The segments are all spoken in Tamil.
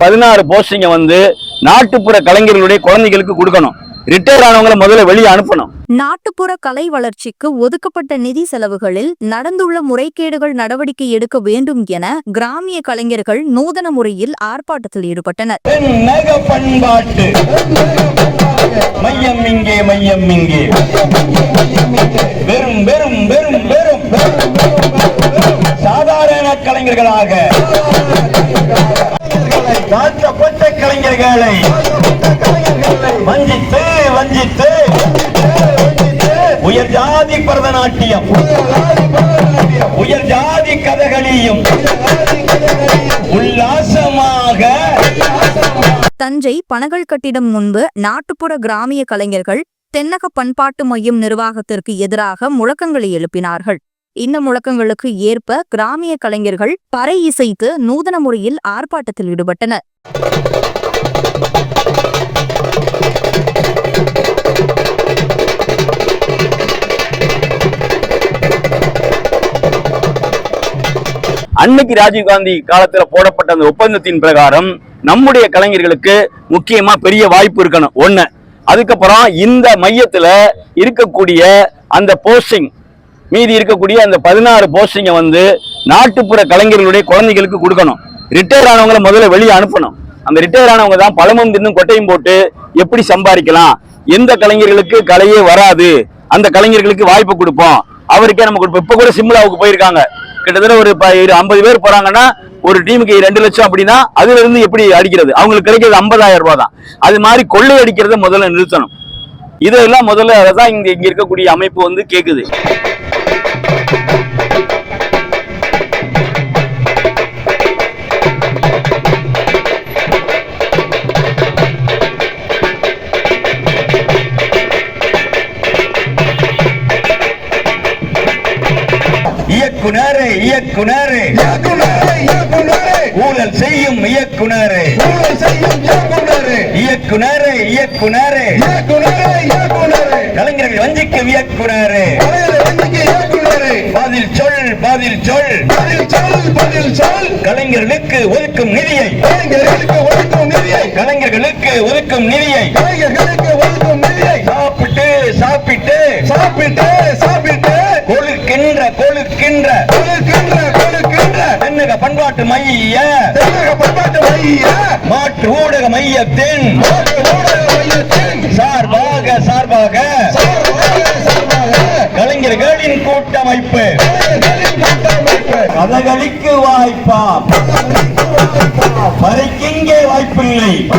பதினாறு போஸ்டிங்க வந்து நாட்டுப்புற கலைஞர்களுடைய குழந்தைகளுக்கு கொடுக்கணும். ரிட்டையர் ஆனவங்களை முதல்ல வெளியே அனுப்பணும். நாட்டுப்புற கலை வளர்ச்சிக்கு ஒதுக்கப்பட்ட நிதி செலவுகளில் நடந்துள்ள முறைகேடுகள் நடவடிக்கை எடுக்க வேண்டும் என கிராமிய கலைஞர்கள் நூதன முறையில் ஆர்ப்பாட்டத்தில் ஈடுபட்டனர். மையம் இங்கே மையம் இங்கே. வெறும் வெறும் வெறும் வெறும். சாதாரண கலைஞர்களாக. தாழ்த்தப்பட்ட கலைஞர்களை. வஞ்சித்து வஞ்சித்து. உயர் ஜாதி பரதநாட்டியம். உயர் ஜாதி கதகளியும். உல்லாசமாக. தஞ்சை பனகல் கட்டிடம் முன்பு நாட்டுப்புற கிராமிய கலைஞர்கள் தென்னக பண்பாட்டு மையம் நிர்வாகத்திற்கு எதிராக முழக்கங்களை எழுப்பினார்கள். இந்த முழக்கங்களுக்கு ஏற்ப கிராமிய கலைஞர்கள் பறை இசைத்து நூதன முறையில் ஆர்ப்பாட்டத்தில் ஈடுபட்டனர். அன்னைக்கு ராஜீவ்காந்தி காலத்துல போடப்பட்ட அந்த ஒப்பந்தத்தின் பிரகாரம் நம்முடைய கலைஞர்களுக்கு முக்கியமா பெரிய வாய்ப்பு இருக்கணும். ஒண்ணு. அதுக்கப்புறம் இந்த மையத்துல இருக்கக்கூடிய அந்த போஸ்டிங் மீதி இருக்கக்கூடிய அந்த பதினாறு போஸ்டிங்கை வந்து நாட்டுப்புற கலைஞர்களுடைய குழந்தைகளுக்கு கொடுக்கணும். ரிட்டையர் ஆனவங்களை முதல்ல வெளியே அனுப்பணும். அந்த ரிட்டையர் ஆனவங்க தான் பழமும் தின்னும் கொட்டையும் போட்டு எப்படி சம்பாதிக்கலாம்? எந்த கலைஞர்களுக்கு கலையே வராது? அந்த கலைஞர்களுக்கு வாய்ப்பு கொடுப்போம். அவருக்கே நம்ம கொடுப்போம். இப்போ கூட சிம்லாவுக்கு போயிருக்காங்க. கிட்டத்தட்ட ஒரு ஐம்பது பேர் போறாங்கன்னா ஒரு டீமுக்கு ரெண்டு லட்சம் அப்படின்னா அதுல இருந்து எப்படி அடிக்கிறது? அவங்களுக்கு கிடைக்கிறது ஐம்பதாயிரம் ரூபாய் தான். அது மாதிரி கொள்ளை அடிக்கிறத முதல்ல நிறுத்தணும். இதெல்லாம் முதல்ல அதான் இங்க இங்க இருக்கக்கூடிய அமைப்பு வந்து கேக்குது. இயக்குனரே இயக்குனரே. ஊழல் செய்யும் இயக்குனரே. இயக்குனரே. இயக்குனரே கலைஞர்கள் வஞ்சிக்கும் இயக்குனரே. பதில் சொல் பதில் சொல். கலைஞர்களுக்கு ஒதுக்கும் நிதியை. கலைஞர்களுக்கு ஒதுக்கும் நிதியை. சாப்பிட்டு சாப்பிட்டு. சாப்பிட்டு சாப்பிட்டு. கொழுக்கின்ற கொழுக்கின்ற கொழுக்கின்ற கொழுக்கின்ற. தென்னக பண்பாட்டு மைய. தென்னக பண்பாட்டு மைய. மாற்று ஊடக மையத்தின். ஊடக மையத்தின். சார்பாக சார்பாக. கலைஞர்களின் கூட்டமைப்பு. கதகளிக்கு வாய்ப்பா. பறைக்கிங்கே வாய்ப்பில்லை.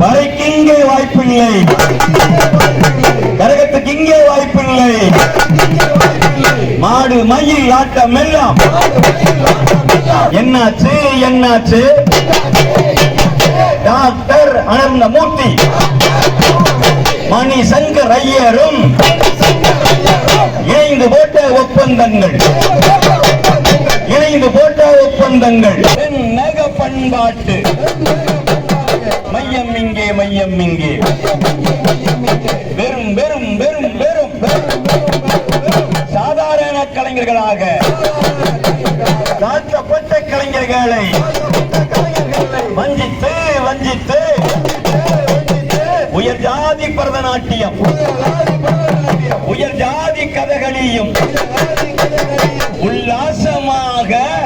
பறைக்கிங்கே வாய்ப்பில்லை. கரகத்துக்கு இங்கே வாய்ப்பில்லை. மாடு மயில் ஆட்டம் எல்லாம். என்னாச்சு என்னாச்சு? டாக்டர் அனந்த மூர்த்தி. மணி சங்கர் ஐயரும் இணைந்து போட்ட ஒப்பந்தங்கள். இணைந்து போட்ட ஒப்பந்தங்கள். நக பண்பாட்டு. மையம் இங்கே மையம் இங்கே. கலைஞர்களாக. தாக்கப்பட்ட கலைஞர்களை வஞ்சித்து வஞ்சித்து. உயர் ஜாதி பரதநாட்டியம். உயர் ஜாதி கதகளியும். உல்லாசமாக